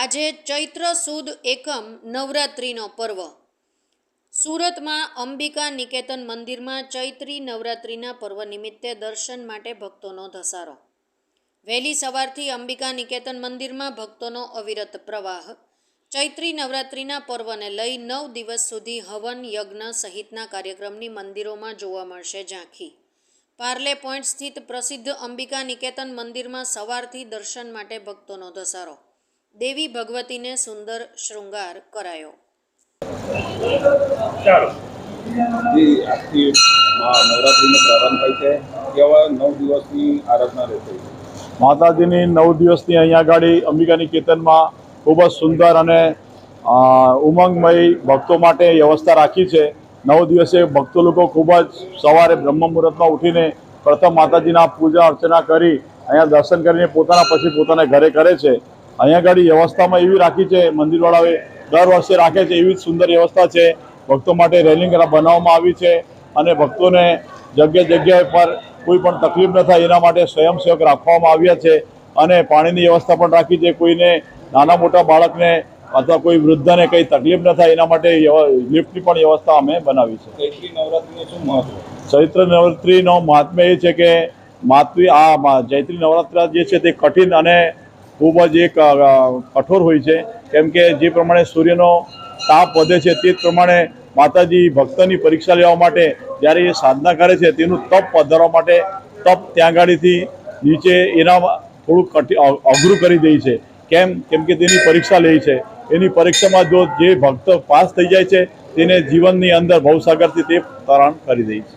આજે ચૈત્ર સુદ એકમ નવરાત્રિનો પર્વ. સુરતમાં અંબિકા નિકેતન મંદિરમાં ચૈત્રી નવરાત્રિના પર્વ નિમિત્તે દર્શન માટે ભક્તોનો ધસારો. વહેલી સવારથી અંબિકા નિકેતન મંદિરમાં ભક્તોનો અવિરત પ્રવાહ. ચૈત્રી નવરાત્રિના પર્વને લઈ નવ દિવસ સુધી હવન, યજ્ઞ સહિતના કાર્યક્રમની મંદિરોમાં જોવા મળશે ઝાંખી. પાર્લે પોઈન્ટ સ્થિત પ્રસિદ્ધ અંબિકા નિકેતન મંદિરમાં સવારથી દર્શન માટે ભક્તોનો ધસારો. દેવી ભગવતીને સુંદર શૃંગાર કરાયો. ચાલો. જે આજથી નવરાત્રિનો પ્રારંભ થાય છે. કેવા નવ દિવસની આરાધના રહેશે. માતાજીની નવ દિવસની અહીંયા આગળ અંબિકાની કેતનમાં ખૂબ જ સુંદર અને ઉમંગમય ભક્તો માટે વ્યવસ્થા રાખી છે. નવ દિવસે ભક્તો લોકો ખૂબ જ સવારે બ્રહ્મ મુહૂર્તમાં ઉઠીને પ્રથમ માતાજીના પૂજા અર્ચના કરી અહીંયા દર્શન કરીને પોતાના પછી પોતાના ઘરે કરે છે. અહીંયા આગળ વ્યવસ્થામાં એવી રાખી છે મંદિરવાળાએ દર વર્ષે રાખે છે એવી જ સુંદર વ્યવસ્થા છે. ભક્તો માટે રેલિંગ બનાવવામાં આવી છે અને ભક્તોને જગ્યા જગ્યા પર કોઈ પણ તકલીફ ન થાય એના માટે સ્વયંસેવક રાખવામાં આવ્યા છે અને પાણીની વ્યવસ્થા પણ રાખી છે. કોઈને નાના મોટા બાળકને અથવા કોઈ વૃદ્ધને કંઈ તકલીફ ન થાય એના માટે લિફ્ટની પણ વ્યવસ્થા અમે બનાવી છે. ચૈત્રી નવરાત્રિનું ચૈત્ર નવરાત્રિનો મહાત્મ્ય એ છે કે માતૃ આ ચૈત્રી નવરાત્રા જે છે તે કઠિન અને ખૂબ જ એક કઠોર હોય છે. કેમ કે જે પ્રમાણે સૂર્યનો તાપ વધે છે તે જ પ્રમાણે માતાજી ભક્તની પરીક્ષા લેવા માટે જ્યારે એ સાધના કરે છે તેનું તપ વધારવા માટે તપ ત્યાં ગાડીથી નીચે એના થોડુંક કઠિ અઘરું કરી દે છે. કેમ? કેમ કે તેની પરીક્ષા લે છે. એની પરીક્ષામાં જો જે ભક્ત પાસ થઈ જાય છે, તેને જીવનની અંદર ભવસાગરથી તે તરણ કરી દે છે.